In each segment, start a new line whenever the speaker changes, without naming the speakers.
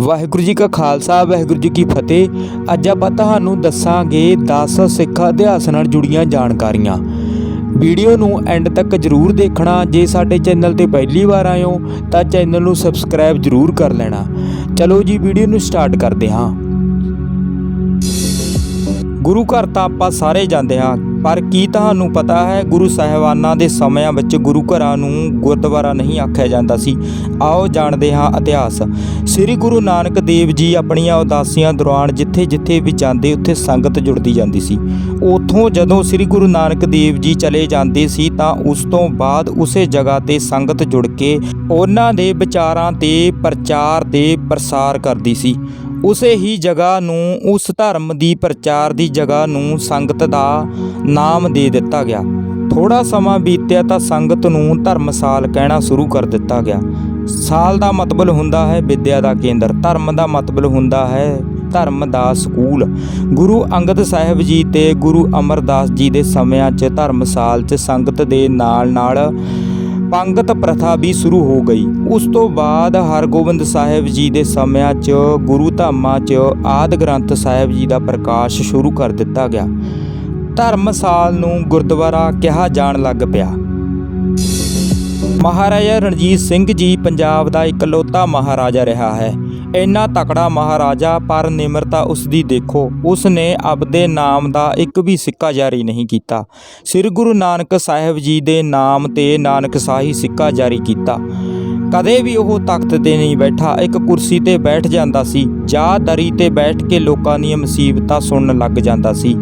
ਵਾਹਿਗੁਰੂ ਜੀ ਕਾ ਖਾਲਸਾ, ਵਾਹਿਗੁਰੂ ਜੀ ਕੀ ਫਤਿਹ। ਅੱਜ ਆਪਾਂ ਤੁਹਾਨੂੰ ਦੱਸਾਂਗੇ 10 ਸਿੱਖ ਇਤਿਹਾਸ ਨਾਲ ਜੁੜੀਆਂ ਜਾਣਕਾਰੀਆਂ। ਵੀਡੀਓ ਨੂੰ ਐਂਡ ਤੱਕ ਜਰੂਰ ਦੇਖਣਾ। ਜੇ ਸਾਡੇ ਚੈਨਲ ਤੇ ਪਹਿਲੀ ਵਾਰ ਆਏ ਹੋ, ਤਾਂ ਚੈਨਲ ਨੂੰ ਸਬਸਕ੍ਰਾਈਬ ਜਰੂਰ ਕਰ ਲੈਣਾ। ਚਲੋ ਜੀ, ਵੀਡੀਓ ਨੂੰ ਸਟਾਰਟ ਕਰਦੇ ਹਾਂ। ਗੁਰੂ ਘਰ ਤਾਂ ਆਪਾਂ ਸਾਰੇ ਜਾਂਦੇ ਹਾਂ। ਪਰ ਕੀ ਤੁਹਾਨੂੰ ਪਤਾ ਹੈ, ਗੁਰੂ ਸਾਹਿਬਾਨਾਂ ਦੇ ਸਮਿਆਂ ਵਿੱਚ ਗੁਰੂ ਘਰਾਂ ਨੂੰ ਗੁਰਦੁਆਰਾ ਨਹੀਂ ਆਖਿਆ ਜਾਂਦਾ ਸੀ। ਆਓ ਜਾਣਦੇ ਹਾਂ ਇਤਿਹਾਸ। ਸ੍ਰੀ ਗੁਰੂ ਨਾਨਕ ਦੇਵ ਜੀ ਆਪਣੀਆਂ ਉਦਾਸੀਆਂ ਦੌਰਾਨ ਜਿੱਥੇ-ਜਿੱਥੇ ਵੀ ਜਾਂਦੇ, ਉੱਥੇ ਸੰਗਤ ਜੁੜਦੀ ਜਾਂਦੀ ਸੀ। ਉਥੋਂ ਜਦੋਂ ਸ੍ਰੀ ਗੁਰੂ ਨਾਨਕ ਦੇਵ ਜੀ ਚਲੇ ਜਾਂਦੇ ਸੀ, ਤਾਂ ਉਸ ਤੋਂ ਬਾਅਦ ਉਸੇ ਜਗ੍ਹਾ ਤੇ ਸੰਗਤ ਜੁੜ ਕੇ ਉਹਨਾਂ ਦੇ ਵਿਚਾਰਾਂ ਤੇ ਪ੍ਰਚਾਰ ਤੇ ਪ੍ਰਸਾਰ ਕਰਦੀ ਸੀ। ਉਸੇ ਹੀ ਜਗ੍ਹਾ ਨੂੰ, ਉਸ ਧਰਮ ਦੀ ਪ੍ਰਚਾਰ ਦੀ ਜਗ੍ਹਾ ਨੂੰ ਸੰਗਤ ਦਾ ਨਾਮ ਦੇ ਦਿੱਤਾ ਗਿਆ। ਥੋੜਾ ਸਮਾਂ ਬੀਤਿਆ ਤਾਂ ਸੰਗਤ ਨੂੰ ਧਰਮਸਾਲ ਕਹਿਣਾ ਸ਼ੁਰੂ ਕਰ ਦਿੱਤਾ ਗਿਆ। ਸਾਲ ਦਾ ਮਤਲਬ ਹੁੰਦਾ ਹੈ ਵਿਦਿਆ ਦਾ ਕੇਂਦਰ, ਧਰਮ ਦਾ ਮਤਲਬ ਹੁੰਦਾ ਹੈ ਧਰਮ ਦਾ ਸਕੂਲ। ਗੁਰੂ ਅੰਗਦ ਸਾਹਿਬ ਜੀ ਤੇ ਗੁਰੂ ਅਮਰਦਾਸ ਜੀ ਦੇ ਸਮਿਆਂ 'ਚ ਧਰਮਸਾਲ 'ਚ ਸੰਗਤ ਦੇ ਨਾਲ-ਨਾਲ ਪੰਗਤ ਪ੍ਰਥਾ ਵੀ ਸ਼ੁਰੂ ਹੋ ਗਈ। ਉਸ ਤੋਂ ਬਾਅਦ ਹਰਗੋਬਿੰਦ ਸਾਹਿਬ ਜੀ ਦੇ ਸਮਿਆਂ 'ਚ, ਗੁਰੂ ਧਾਮਾਂ 'ਚ ਆਦ ਗ੍ਰੰਥ ਸਾਹਿਬ ਜੀ ਦਾ ਪ੍ਰਕਾਸ਼ ਸ਼ੁਰੂ ਕਰ ਦਿੱਤਾ ਗਿਆ। ਧਰਮਸਾਲ ਨੂੰ ਗੁਰਦੁਆਰਾ ਕਿਹਾ ਜਾਣ ਲੱਗ ਪਿਆ। ਮਹਾਰਾਜਾ ਰਣਜੀਤ ਸਿੰਘ ਜੀ ਪੰਜਾਬ ਦਾ ਇਕਲੌਤਾ ਮਹਾਰਾਜਾ ਰਿਹਾ ਹੈ। ਇੰਨਾ ਤਕੜਾ ਮਹਾਰਾਜਾ, ਪਰ ਨਿਮਰਤਾ ਉਸ ਦੀ ਦੇਖੋ। ਉਸ ਨੇ ਆਪਦੇ ਨਾਮ ਦਾ ਇੱਕ ਵੀ ਸਿੱਕਾ ਜਾਰੀ ਨਹੀਂ ਕੀਤਾ। ਸ੍ਰੀ ਗੁਰੂ ਨਾਨਕ ਸਾਹਿਬ ਜੀ ਦੇ ਨਾਮ ਤੇ ਨਾਨਕ ਸਾਹੀ ਸਿੱਕਾ ਜਾਰੀ ਕੀਤਾ। ਕਦੇ ਵੀ ਉਹ ਤਖਤ ਤੇ ਨਹੀਂ ਬੈਠਾ, ਇੱਕ ਕੁਰਸੀ ਤੇ ਬੈਠ ਜਾਂਦਾ ਸੀ, ਜਾਂ ਦਰੀ ਤੇ ਬੈਠ ਕੇ ਲੋਕਾਂ ਦੀਆਂ ਮੁਸੀਬਤਾਂ ਸੁਣਨ ਲੱਗ ਜਾਂਦਾ ਸੀ।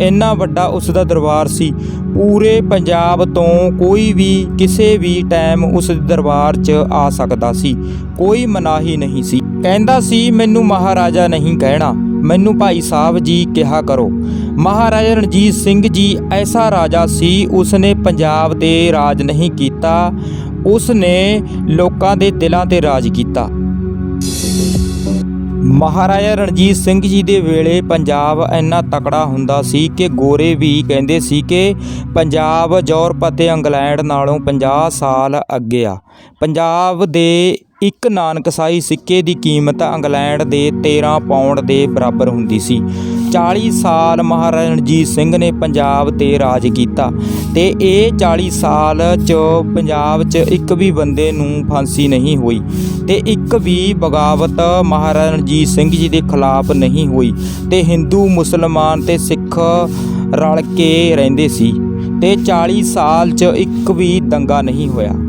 ਇੰਨਾ ਵੱਡਾ ਉਸ ਦਾ ਦਰਬਾਰ ਸੀ। ਪੂਰੇ ਪੰਜਾਬ ਤੋਂ ਕੋਈ ਵੀ, ਕਿਸੇ ਵੀ ਟਾਈਮ ਉਸ ਦਰਬਾਰ 'ਚ ਆ ਸਕਦਾ ਸੀ। ਕੋਈ ਮਨਾਹੀ ਨਹੀਂ ਸੀ। ਕਹਿੰਦਾ ਸੀ, ਮੈਨੂੰ ਮਹਾਰਾਜਾ ਨਹੀਂ ਕਹਿਣਾ। ਮੈਨੂੰ ਭਾਈ ਸਾਹਿਬ ਜੀ ਕਿਹਾ ਕਰੋ। ਮਹਾਰਾਜਾ ਰਣਜੀਤ ਸਿੰਘ ਜੀ, ਐਸਾ ਰਾਜਾ ਸੀ, ਉਸਨੇ ਪੰਜਾਬ ਤੇ ਰਾਜ ਨਹੀਂ ਕੀਤਾ। ਉਸ ਨੇ ਲੋਕਾਂ ਦੇ ਦਿਲਾਂ ਤੇ ਰਾਜ ਕੀਤਾ। ਮਹਾਰਾਜਾ ਰਣਜੀਤ ਸਿੰਘ ਜੀ ਦੇ ਵੇਲੇ ਪੰਜਾਬ ਇੰਨਾ ਤਕੜਾ ਹੁੰਦਾ ਸੀ ਕਿ ਗੋਰੇ ਵੀ ਕਹਿੰਦੇ ਸੀ ਕਿ ਪੰਜਾਬ ਯੂਰਪ ਅਤੇ ਇੰਗਲੈਂਡ ਨਾਲੋਂ 50 ਸਾਲ ਅੱਗੇ ਆ। ਪੰਜਾਬ ਦੇ ਇੱਕ ਨਾਨਕਸਾਈ ਸਿੱਕੇ ਦੀ ਕੀਮਤ ਇੰਗਲੈਂਡ ਦੇ 13 ਪਾਉਂਡ ਦੇ ਬਰਾਬਰ ਹੁੰਦੀ ਸੀ। 40 ਸਾਲ ਮਹਾਰਾਜਾ ਰਣਜੀਤ ਸਿੰਘ ਨੇ ਪੰਜਾਬ ਤੇ ਰਾਜ ਕੀਤਾ ਤੇ ਇਹ 40 ਸਾਲ ਚ ਪੰਜਾਬ 'ਚ ਇੱਕ ਵੀ ਬੰਦੇ ਨੂੰ ਫਾਂਸੀ ਨਹੀਂ ਹੋਈ ਤੇ ਇੱਕ ਵੀ ਬਗਾਵਤ ਮਹਾਰਾਜਾ ਰਣਜੀਤ ਸਿੰਘ ਜੀ ਦੇ ਖਿਲਾਫ ਨਹੀਂ ਹੋਈ ਤੇ ਹਿੰਦੂ, ਮੁਸਲਮਾਨ ਤੇ ਸਿੱਖ ਰਲ ਕੇ ਰਹਿੰਦੇ ਸੀ ਤੇ 40 ਸਾਲ 'ਚ ਇੱਕ ਵੀ ਦੰਗਾ ਨਹੀਂ ਹੋਇਆ।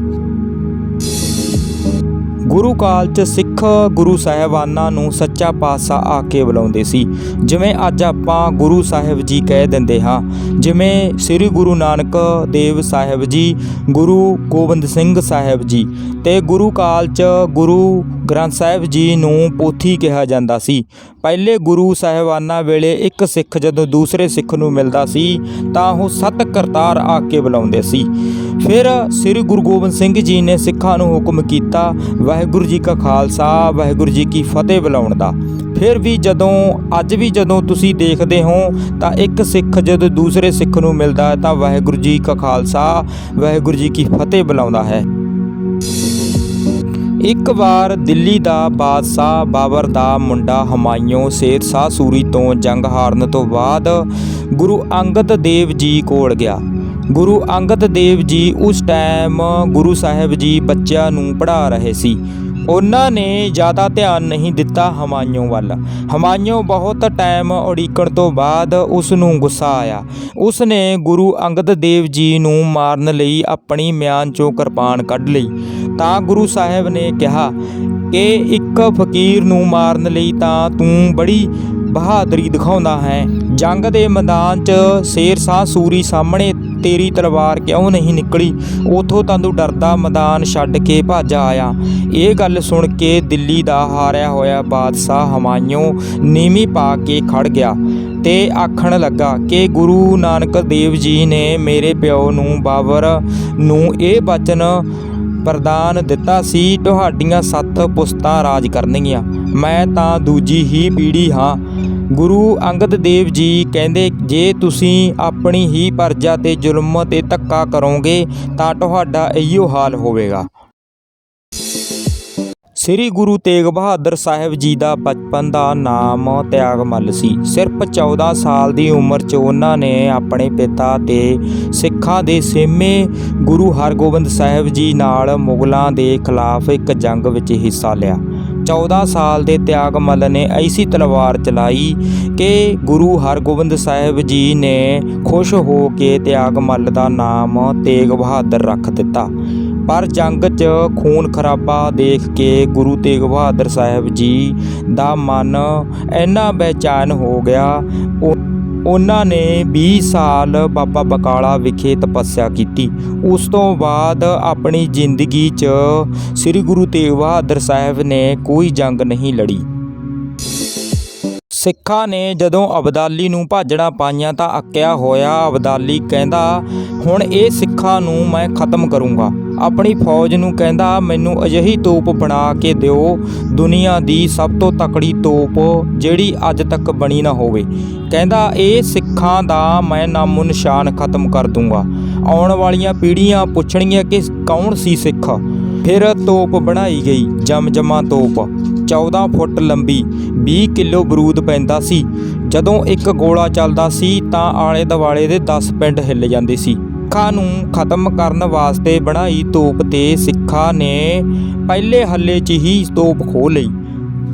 ਗੁਰੂ ਕਾਲ ਚ ਸਿੱਖ ਗੁਰੂ ਸਾਹਿਬਾਨਾਂ ਨੂੰ ਸੱਚਾ ਪਾਤਸ਼ਾਹ ਆ ਕੇ ਬੁਲਾਉਂਦੇ ਸੀ। ਜਿਵੇਂ ਅੱਜ ਆਪਾਂ ਗੁਰੂ ਸਾਹਿਬ ਜੀ ਕਹਿ ਦਿੰਦੇ ਹਾਂ, ਜਿਵੇਂ ਸ੍ਰੀ ਗੁਰੂ ਨਾਨਕ ਦੇਵ ਸਾਹਿਬ ਜੀ, ਗੁਰੂ ਗੋਬਿੰਦ ਸਿੰਘ ਸਾਹਿਬ ਜੀ ਤੇ ਗੁਰੂ ਕਾਲ ਚ ਗੁਰੂ ਗ੍ਰੰਥ ਸਾਹਿਬ ਜੀ ਨੂੰ ਪੋਥੀ ਕਿਹਾ ਜਾਂਦਾ ਸੀ। ਪਹਿਲੇ ਗੁਰੂ ਸਾਹਿਬਾਨਾਂ ਵੇਲੇ ਇੱਕ ਸਿੱਖ ਜਦੋਂ ਦੂਸਰੇ ਸਿੱਖ ਨੂੰ ਮਿਲਦਾ ਸੀ, ਤਾਂ ਉਹ ਸਤ ਕਰਤਾਰ ਆ ਕੇ ਬੁਲਾਉਂਦੇ ਸੀ। ਫਿਰ ਸ੍ਰੀ ਗੁਰੂ ਗੋਬਿੰਦ ਸਿੰਘ ਜੀ ਨੇ ਸਿੱਖਾਂ ਨੂੰ ਹੁਕਮ ਕੀਤਾ ਵਾਹਿਗੁਰੂ ਜੀ ਕਾ ਖਾਲਸਾ, ਵਾਹਿਗੁਰੂ ਜੀ ਕੀ ਫਤਿਹ ਬੁਲਾਉਣ ਦਾ। ਫਿਰ ਵੀ ਜਦੋਂ, ਅੱਜ ਵੀ ਜਦੋਂ ਤੁਸੀਂ ਦੇਖਦੇ ਹੋ, ਤਾਂ ਇੱਕ ਸਿੱਖ ਜਦੋਂ ਦੂਸਰੇ ਸਿੱਖ ਨੂੰ ਮਿਲਦਾ ਹੈ, ਤਾਂ ਵਾਹਿਗੁਰੂ ਜੀ ਕਾ ਖਾਲਸਾ, ਵਾਹਿਗੁਰੂ ਜੀ ਕੀ ਫਤਿਹ ਬੁਲਾਉਂਦਾ ਹੈ। ਇੱਕ ਵਾਰ ਦਿੱਲੀ ਦਾ ਬਾਦਸ਼ਾਹ ਬਾਬਰ ਦਾ ਮੁੰਡਾ ਹਮਾਇਓ ਸ਼ੇਰ ਸ਼ਾਹ ਸੂਰੀ ਤੋਂ ਜੰਗ ਹਾਰਨ ਤੋਂ ਬਾਅਦ ਗੁਰੂ ਅੰਗਦ ਦੇਵ ਜੀ ਕੋਲ ਗਿਆ। ਗੁਰੂ ਅੰਗਦ ਦੇਵ ਜੀ ਉਸ ਟਾਈਮ ਗੁਰੂ ਸਾਹਿਬ ਜੀ ਬੱਚਿਆਂ ਨੂੰ ਪੜ੍ਹਾ ਰਹੇ ਸੀ। ਉਹਨਾਂ ਨੇ ਜ਼ਿਆਦਾ ਧਿਆਨ ਨਹੀਂ ਦਿੱਤਾ ਹਮਾਯੂੰ ਵੱਲ। ਹਮਾਯੂੰ ਬਹੁਤ ਟਾਈਮ ਉਡੀਕਣ ਤੋਂ ਬਾਅਦ ਉਸ ਨੂੰ ਗੁੱਸਾ ਆਇਆ। ਉਸ ਨੇ ਗੁਰੂ ਅੰਗਦ ਦੇਵ ਜੀ ਨੂੰ ਮਾਰਨ ਲਈ ਆਪਣੀ ਮਿਆਨ ਚੋਂ ਕਿਰਪਾਨ ਕੱਢ ਲਈ। ਤਾਂ ਗੁਰੂ ਸਾਹਿਬ ਨੇ ਕਿਹਾ, ਕਿ ਇੱਕ ਫਕੀਰ ਨੂੰ ਮਾਰਨ ਲਈ ਤਾਂ ਤੂੰ ਬੜੀ ਬਹਾਦਰੀ ਦਿਖਾਉਂਦਾ ਹੈ। ਜੰਗ ਦੇ ਮੈਦਾਨ 'ਚ ਸ਼ੇਰ ਸ਼ਾਹ ਸੂਰੀ ਸਾਹਮਣੇ ਤੇਰੀ ਤਲਵਾਰ ਕਿਉਂ ਨਹੀਂ ਨਿਕਲੀ? ਉਥੋਂ ਤਾਂ ਤੂੰ ਡਰਦਾ ਮੈਦਾਨ ਛੱਡ ਕੇ ਭੱਜ ਆਇਆ। ਇਹ ਗੱਲ ਸੁਣ ਕੇ ਦਿੱਲੀ ਦਾ ਹਾਰਿਆ ਹੋਇਆ ਬਾਦਸ਼ਾਹ ਹਮਾਯੂੰ ਨੀਵੀਂ ਪਾ ਕੇ ਖੜ ਗਿਆ ਤੇ ਆਖਣ ਲੱਗਾ ਕਿ ਗੁਰੂ ਨਾਨਕ ਦੇਵ ਜੀ ਨੇ ਮੇਰੇ ਪਿਓ ਨੂੰ ਬਾਬਰ ਨੂੰ ਇਹ ਬਚਨ ਪ੍ਰਦਾਨ ਦਿੱਤਾ ਸੀ, ਤੁਹਾਡੀਆਂ ਸੱਤ ਪੁਸਤਾਂ ਰਾਜ ਕਰਨਗੀਆਂ। ਮੈਂ ਤਾਂ ਦੂਜੀ ਹੀ ਪੀੜ੍ਹੀ ਹਾਂ। ਗੁਰੂ ਅੰਗਦ ਦੇਵ ਜੀ ਕਹਿੰਦੇ, ਜੇ ਤੁਸੀਂ ਆਪਣੀ ਹੀ ਪਰਜਾ ਤੇ ਜ਼ੁਲਮ ਤੇ ਧੱਕਾ ਕਰੋਗੇ, ਤਾਂ ਤੁਹਾਡਾ ਇਹੀਓ ਹਾਲ ਹੋਵੇਗਾ। ਸ੍ਰੀ ਗੁਰੂ ਤੇਗ ਬਹਾਦਰ ਸਾਹਿਬ ਜੀ ਦਾ ਬਚਪਨ ਦਾ ਨਾਮ ਤਿਆਗਮੱਲ ਸੀ। ਸਿਰਫ 14 ਸਾਲ ਦੀ ਉਮਰ 'ਚ ਉਹਨਾਂ ਨੇ ਆਪਣੇ ਪਿਤਾ ਤੇ ਸਿੱਖਾਂ ਦੇ ਸੇਮੇ ਗੁਰੂ ਹਰਗੋਬਿੰਦ ਸਾਹਿਬ ਜੀ ਨਾਲ ਮੁਗਲਾਂ ਦੇ ਖਿਲਾਫ ਇੱਕ ਜੰਗ ਵਿੱਚ ਹਿੱਸਾ ਲਿਆ। 14 ਸਾਲ ਦੇ ਤਿਆਗਮੱਲ ਨੇ ਐਸੀ ਤਲਵਾਰ ਚਲਾਈ ਕਿ ਗੁਰੂ ਹਰਗੋਬਿੰਦ ਸਾਹਿਬ ਜੀ ਨੇ ਖੁਸ਼ ਹੋ ਕੇ ਤਿਆਗਮੱਲ ਦਾ ਨਾਮ ਤੇਗ ਬਹਾਦਰ ਰੱਖ ਦਿੱਤਾ। ਪਰ ਜੰਗ 'ਚ ਖੂਨ ਖਰਾਬਾ ਦੇਖ ਕੇ ਗੁਰੂ ਤੇਗ ਬਹਾਦਰ ਸਾਹਿਬ ਜੀ ਦਾ ਮਨ ਇੰਨਾ ਬੇਚੈਨ ਹੋ ਗਿਆ, ਉਹ- ਉਹਨਾਂ ਨੇ 20 ਸਾਲ ਬਾਬਾ ਬਕਾਲਾ ਵਿਖੇ ਤਪੱਸਿਆ ਕੀਤੀ। ਉਸ ਤੋਂ ਬਾਅਦ ਆਪਣੀ ਜ਼ਿੰਦਗੀ 'ਚ ਸ੍ਰੀ ਗੁਰੂ ਤੇਗ ਬਹਾਦਰ ਸਾਹਿਬ ਨੇ ਕੋਈ ਜੰਗ ਨਹੀਂ ਲੜੀ। ਸਿੱਖਾਂ ਨੇ ਜਦੋਂ ਅਬਦਾਲੀ ਨੂੰ ਭਾਜੜਾਂ ਪਾਈਆਂ ਤਾਂ ਅੱਕਿਆ ਹੋਇਆ ਅਬਦਾਲੀ ਕਹਿੰਦਾ, ਹੁਣ ਇਹ ਸਿੱਖਾਂ ਨੂੰ ਮੈਂ ਖਤਮ ਕਰੂੰਗਾ। ਆਪਣੀ ਫੌਜ ਨੂੰ ਕਹਿੰਦਾ, ਮੈਨੂੰ ਅਜਿਹੀ ਤੋਪ ਬਣਾ ਕੇ ਦਿਓ, ਦੁਨੀਆ ਦੀ ਸਭ ਤੋਂ ਤਕੜੀ ਤੋਪ ਜਿਹੜੀ ਅੱਜ ਤੱਕ ਬਣੀ ਨਾ ਹੋਵੇ। ਕਹਿੰਦਾ, ਇਹ ਸਿੱਖਾਂ ਦਾ ਮੈਂ ਨਾਮੋ ਨਿਸ਼ਾਨ ਖਤਮ ਕਰ ਦੂੰਗਾ। ਆਉਣ ਵਾਲੀਆਂ ਪੀੜ੍ਹੀਆਂ ਪੁੱਛਣਗੀਆਂ ਕਿ ਕੌਣ ਸੀ ਸਿੱਖ? ਫਿਰ ਤੋਪ ਬਣਾਈ ਗਈ, ਜਮਜਮਾ ਤੋਪ। 14 ਫੁੱਟ ਲੰਬੀ 20 ਕਿਲੋ ਬਰੂਦ ਪੈਂਦਾ ਸੀ। ਜਦੋਂ ਇੱਕ ਗੋਲਾ ਚੱਲਦਾ ਸੀ, ਤਾਂ ਆਲੇ ਦੁਆਲੇ ਦੇ 10 ਪਿੰਡ ਹਿੱਲ ਜਾਂਦੇ ਸੀ। ਸਿੱਖਾਂ ਨੂੰ ਖਤਮ ਕਰਨ ਵਾਸਤੇ ਬਣਾਈ ਤੋਪ ਤੇ ਸਿੱਖਾਂ ਨੇ ਪਹਿਲੇ ਹੱਲੇ 'ਚ ਹੀ ਤੋਪ ਖੋਹ ਲਈ।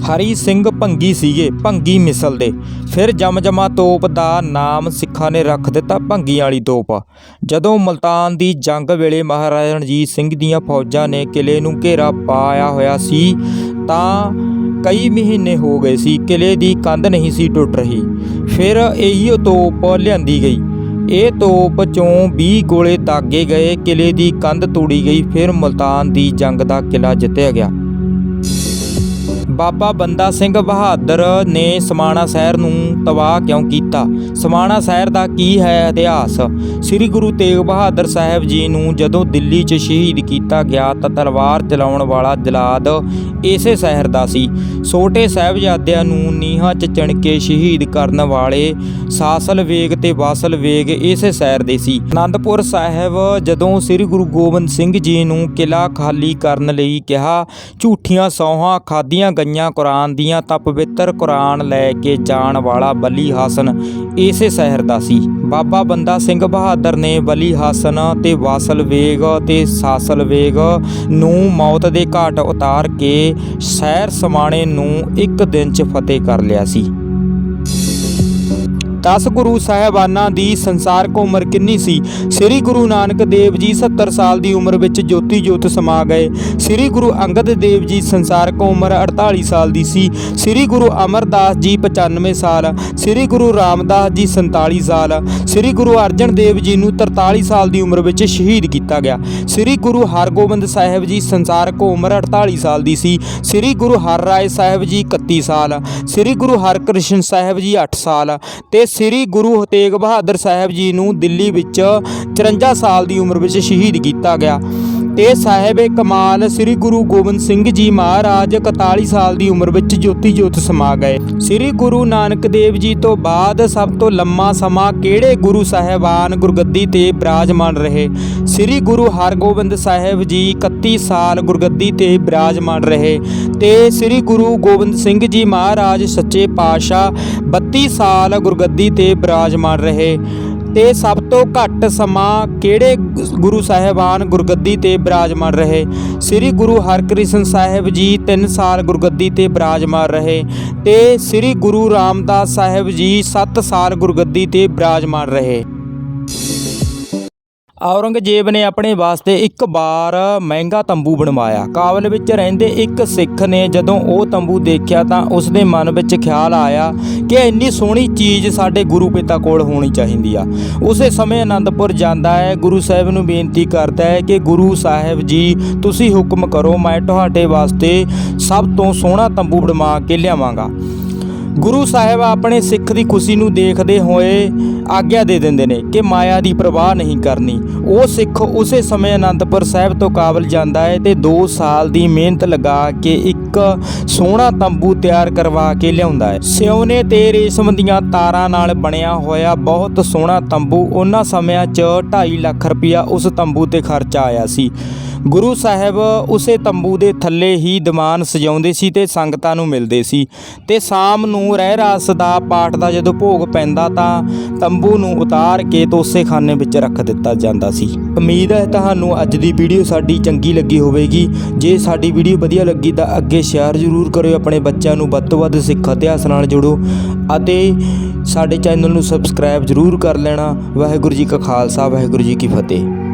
ਹਰੀ ਸਿੰਘ ਭੰਗੀ ਸੀਗੇ, ਭੰਗੀ ਮਿਸਲ ਦੇ। ਫਿਰ ਜਮਜਮਾ ਤੋਪ ਦਾ ਨਾਮ ਸਿੱਖਾਂ ਨੇ ਰੱਖ ਦਿੱਤਾ ਭੰਗੀ ਵਾਲੀ ਤੋਪ। ਜਦੋਂ ਮਲਤਾਨ ਦੀ ਜੰਗ ਵੇਲੇ ਮਹਾਰਾਜਾ ਰਣਜੀਤ ਸਿੰਘ ਦੀਆਂ ਫੌਜਾਂ ਨੇ ਕਿਲੇ ਨੂੰ ਘੇਰਾ ਪਾਇਆ ਹੋਇਆ ਸੀ, ਤਾਂ ਕਈ ਮਹੀਨੇ ਹੋ ਗਏ ਸੀ, ਕਿਲੇ ਦੀ ਕੰਧ ਨਹੀਂ ਸੀ ਟੁੱਟ ਰਹੀ। ਫਿਰ ਇਹੀ ਤੋਪ ਲਿਆਂਦੀ ਗਈ। ਇਹ ਤੋਪ ਚੋਂ 20 ਗੋਲੇ ਤਾਗੇ ਗਏ ਕਿਲੇ ਦੀ ਕੰਧ ਤੋੜੀ ਗਈ, ਫਿਰ ਮਲਤਾਨ ਦੀ ਜੰਗ ਦਾ ਕਿਲਾ ਜਿੱਤਿਆ ਗਿਆ। ਬਾਬਾ ਬੰਦਾ ਸਿੰਘ ਬਹਾਦਰ ਨੇ ਸਮਾਣਾ ਸ਼ਹਿਰ ਨੂੰ ਤਬਾਹ ਕਿਉਂ ਕੀਤਾ? ਸਮਾਣਾ ਸ਼ਹਿਰ ਦਾ ਕੀ ਹੈ ਇਤਿਹਾਸ? ਸ੍ਰੀ ਗੁਰੂ ਤੇਗ ਬਹਾਦਰ ਸਾਹਿਬ ਜੀ ਨੂੰ ਜਦੋਂ ਦਿੱਲੀ 'ਚ ਸ਼ਹੀਦ ਕੀਤਾ ਗਿਆ ਤਾਂ ਤਲਵਾਰ ਚਲਾਉਣ ਵਾਲਾ ਜਲਾਦ ਇਸੇ ਸ਼ਹਿਰ ਦਾ ਸੀ। ਛੋਟੇ ਸਾਹਿਬਜ਼ਾਦਿਆਂ ਨੂੰ ਨੀਹਾਂ 'ਚ ਚਣ ਕੇ ਸ਼ਹੀਦ ਕਰਨ ਵਾਲੇ ਸਾਸਲ ਵੇਗ ਤੇ ਵਾਸਲ ਵੇਗ ਇਸੇ ਸ਼ਹਿਰ ਦੇ ਸੀ। ਆਨੰਦਪੁਰ ਸਾਹਿਬ ਜਦੋਂ ਸ੍ਰੀ ਗੁਰੂ ਗੋਬਿੰਦ ਸਿੰਘ ਜੀ ਨੂੰ ਕਿਲਾ ਖਾਲੀ ਕਰਨ ਲਈ ਕਿਹਾ, ਝੂਠੀਆਂ ਸੌਹਾਂ ਖਾਦੀਆਂ ਗਈਆਂ ਕੁਰਾਨ ਦੀਆਂ ਤਾਂ ਪਵਿੱਤਰ ਕੁਰਾਨ ਲੈ ਕੇ ਜਾਣ ਵਾਲਾ ਬਲੀ ਹਾਸਨ ਇਸੇ ਸ਼ਹਿਰ ਦਾ ਸੀ। ਬਾਬਾ ਬੰਦਾ ਸਿੰਘ ਬਹਾਦਰ ਨੇ ਬਲੀ ਹਾਸਨ ਤੇ ਵਾਸਲ ਵੇਗ ਤੇ ਸਾਸਲ ਵੇਗ ਨੂੰ ਮੌਤ ਦੇ ਘਾਟ ਉਤਾਰ ਕੇ ਸ਼ਹਿਰ ਸਮਾਣੇ ਨੂੰ ਇੱਕ ਦਿਨ 'ਚ ਫਤਿਹ ਕਰ ਲਿਆ ਸੀ। 10 ਗੁਰੂ ਸਾਹਿਬਾਨਾਂ ਦੀ ਸੰਸਾਰਕ ਉਮਰ ਕਿੰਨੀ ਸੀ? ਸ੍ਰੀ ਗੁਰੂ ਨਾਨਕ ਦੇਵ ਜੀ 70 ਸਾਲ ਦੀ ਉਮਰ ਵਿੱਚ ਜੋਤੀ ਜੋਤ ਸਮਾ ਗਏ। ਸ੍ਰੀ ਗੁਰੂ ਅੰਗਦ ਦੇਵ ਜੀ ਸੰਸਾਰਕ ਉਮਰ 48 ਸਾਲ ਦੀ ਸੀ। ਸ੍ਰੀ ਗੁਰੂ ਅਮਰਦਾਸ ਜੀ 95 ਸਾਲ। ਸ੍ਰੀ ਗੁਰੂ ਰਾਮਦਾਸ ਜੀ 47 ਸਾਲ। ਸ੍ਰੀ ਗੁਰੂ ਅਰਜਨ ਦੇਵ ਜੀ ਨੂੰ 43 ਸਾਲ ਦੀ ਉਮਰ ਵਿੱਚ ਸ਼ਹੀਦ ਕੀਤਾ ਗਿਆ। ਸ੍ਰੀ ਗੁਰੂ ਹਰਗੋਬਿੰਦ ਸਾਹਿਬ ਜੀ ਸੰਸਾਰਕ ਉਮਰ 48 ਸਾਲ ਦੀ ਸੀ। ਸ੍ਰੀ ਗੁਰੂ ਹਰ ਰਾਏ ਸਾਹਿਬ ਜੀ 31 ਸਾਲ। ਸ੍ਰੀ ਗੁਰੂ ਹਰਕ੍ਰਿਸ਼ਨ ਸਾਹਿਬ ਜੀ 8 ਸਾਲ। ਤੇ ਸ੍ਰੀ ਗੁਰੂ ਤੇਗ ਬਹਾਦਰ ਸਾਹਿਬ ਜੀ ਨੂੰ ਦਿੱਲੀ ਵਿੱਚ 54 ਸਾਲ ਦੀ ਉਮਰ ਵਿੱਚ ਸ਼ਹੀਦ ਕੀਤਾ ਗਿਆ। ਤੇ ਸਾਹਿਬ ਕਮਾਲ ਸ੍ਰੀ ਗੁਰੂ ਗੋਬਿੰਦ ਸਿੰਘ ਜੀ ਮਹਾਰਾਜ 41 ਸਾਲ ਦੀ ਉਮਰ ਵਿੱਚ ਜੋਤੀ ਜੋਤ ਸਮਾ ਗਏ। ਸ੍ਰੀ ਗੁਰੂ ਨਾਨਕ ਦੇਵ ਜੀ ਤੋਂ ਬਾਅਦ ਸਭ ਤੋਂ ਲੰਮਾ ਸਮਾਂ ਕਿਹੜੇ ਗੁਰੂ ਸਾਹਿਬਾਨ ਗੁਰਗੱਦੀ ਤੇ ਬਿਰਾਜਮਾਨ ਰਹੇ? ਸ੍ਰੀ ਗੁਰੂ ਹਰਗੋਬਿੰਦ ਸਾਹਿਬ ਜੀ 31 ਸਾਲ ਗੁਰਗੱਦੀ ਤੇ ਬਿਰਾਜਮਾਨ ਰਹੇ। ਤੇ ਸ੍ਰੀ ਗੁਰੂ ਗੋਬਿੰਦ ਸਿੰਘ ਜੀ ਮਹਾਰਾਜ ਸੱਚੇ ਪਾਤਸ਼ਾਹ 32 ਸਾਲ ਗੁਰਗੱਦੀ ਤੇ ਬਿਰਾਜਮਾਨ ਰਹੇ। ਤੇ ਸਭ ਤੋਂ ਘੱਟ ਸਮਾਂ ਕਿਹੜੇ ਗੁਰੂ ਸਾਹਿਬਾਨ ਗੁਰਗੱਦੀ ਤੇ ਬਿਰਾਜਮਾਨ ਰਹੇ? ਸ੍ਰੀ ਗੁਰੂ ਹਰਕ੍ਰਿਸ਼ਨ ਸਾਹਿਬ ਜੀ 3 ਸਾਲ ਗੁਰਗੱਦੀ ਤੇ ਬਿਰਾਜਮਾਨ ਰਹੇ ਤੇ ਸ੍ਰੀ ਗੁਰੂ ਰਾਮਦਾਸ ਸਾਹਿਬ ਜੀ 7 ਸਾਲ ਗੁਰਗੱਦੀ ਤੇ ਬਿਰਾਜਮਾਨ ਰਹੇ। ਔਰੰਗਜ਼ੇਬ ਨੇ ਆਪਣੇ ਵਾਸਤੇ ਇੱਕ ਵਾਰ ਮਹਿੰਗਾ ਤੰਬੂ ਬਣਵਾਇਆ। ਕਾਬਲ ਵਿੱਚ ਰਹਿੰਦੇ ਇੱਕ ਸਿੱਖ ਨੇ ਜਦੋਂ ਉਹ ਤੰਬੂ ਦੇਖਿਆ ਤਾਂ ਉਸ ਦੇ ਮਨ ਵਿੱਚ ਖਿਆਲ ਆਇਆ ਕਿ ਇੰਨੀ ਸੋਹਣੀ ਚੀਜ਼ ਸਾਡੇ ਗੁਰੂ ਪਿਤਾ ਕੋਲ ਹੋਣੀ ਚਾਹੀਦੀ ਆ। ਉਸੇ ਸਮੇਂ ਅਨੰਦਪੁਰ ਜਾਂਦਾ ਹੈ, ਗੁਰੂ ਸਾਹਿਬ ਨੂੰ ਬੇਨਤੀ ਕਰਦਾ ਹੈ ਕਿ ਗੁਰੂ ਸਾਹਿਬ ਜੀ, ਤੁਸੀਂ ਹੁਕਮ ਕਰੋ, ਮੈਂ ਤੁਹਾਡੇ ਵਾਸਤੇ ਸਭ ਤੋਂ ਸੋਹਣਾ ਤੰਬੂ ਬਣਵਾ ਕੇ ਲਿਆਵਾਂਗਾ। ਗੁਰੂ ਸਾਹਿਬ ਆਪਣੇ ਸਿੱਖ ਦੀ ਖੁਸ਼ੀ ਨੂੰ ਦੇਖਦੇ ਹੋਏ ਆਗਿਆ ਦੇ ਦਿੰਦੇ ਨੇ ਕਿ ਮਾਇਆ ਦੀ ਪ੍ਰਵਾਹ ਨਹੀਂ ਕਰਨੀ। ਉਹ ਸਿੱਖ ਉਸੇ ਸਮੇਂ ਅਨੰਦਪੁਰ ਸਾਹਿਬ ਤੋਂ ਕਾਬਲ ਜਾਂਦਾ ਹੈ ਤੇ 2 ਸਾਲ ਦੀ ਮਿਹਨਤ ਲਗਾ ਕੇ ਇੱਕ ਸੋਹਣਾ ਤੰਬੂ ਤਿਆਰ ਕਰਵਾ ਕੇ ਲਿਆਉਂਦਾ ਹੈ। ਸਿਉਨੇ ਤੇ ਰੇਸ਼ਮ ਦੀਆਂ ਤਾਰਾਂ ਨਾਲ ਬਣਿਆ ਹੋਇਆ ਬਹੁਤ ਸੋਹਣਾ ਤੰਬੂ ਉਹਨਾਂ ਸਮਿਆਂ 'ਚ 2.5 ਲੱਖ ਰੁਪਇਆ ਉਸ ਤੰਬੂ ਤੇ ਖਰਚਾ ਆਇਆ ਸੀ। ਗੁਰੂ ਸਾਹਿਬ ਉਸੇ ਤੰਬੂ ਦੇ ਥੱਲੇ ਹੀ ਦੀਵਾਨ ਸਜਾਉਂਦੇ ਸੀ ਤੇ ਸੰਗਤਾਂ ਨੂੰ ਮਿਲਦੇ ਸੀ। ਤੇ ਸ਼ਾਮ ਨੂੰ ਰਹਿ ਰਾਸ ਦਾ ਪਾਠ ਦਾ ਜਦੋਂ ਭੋਗ ਪੈਂਦਾ ਤਾਂ ਤੰਬੂ ਨੂੰ ਉਤਾਰ ਕੇ ਤੋਸੇ ਖਾਨੇ ਵਿੱਚ ਰੱਖ ਦਿੱਤਾ ਜਾਂਦਾ ਸੀ। ਉਮੀਦ ਹੈ ਤੁਹਾਨੂੰ ਅੱਜ ਦੀ ਵੀਡੀਓ ਸਾਡੀ ਚੰਗੀ ਲੱਗੀ ਹੋਵੇਗੀ। ਜੇ ਸਾਡੀ ਵੀਡੀਓ ਵਧੀਆ ਲੱਗੀ ਤਾਂ ਅੱਗੇ ਸ਼ੇਅਰ ਜ਼ਰੂਰ ਕਰਿਓ, ਆਪਣੇ ਬੱਚਿਆਂ ਨੂੰ ਵੱਧ ਤੋਂ ਵੱਧ ਸਿੱਖ ਇਤਿਹਾਸ ਨਾਲ ਜੋੜੋ ਅਤੇ ਸਾਡੇ ਚੈਨਲ ਨੂੰ ਸਬਸਕ੍ਰਾਈਬ ਜ਼ਰੂਰ ਕਰ ਲੈਣਾ। ਵਾਹਿਗੁਰੂ ਜੀ ਕਾ ਖਾਲਸਾ, ਵਾਹਿਗੁਰੂ ਜੀ ਕੀ ਫਤਿਹ।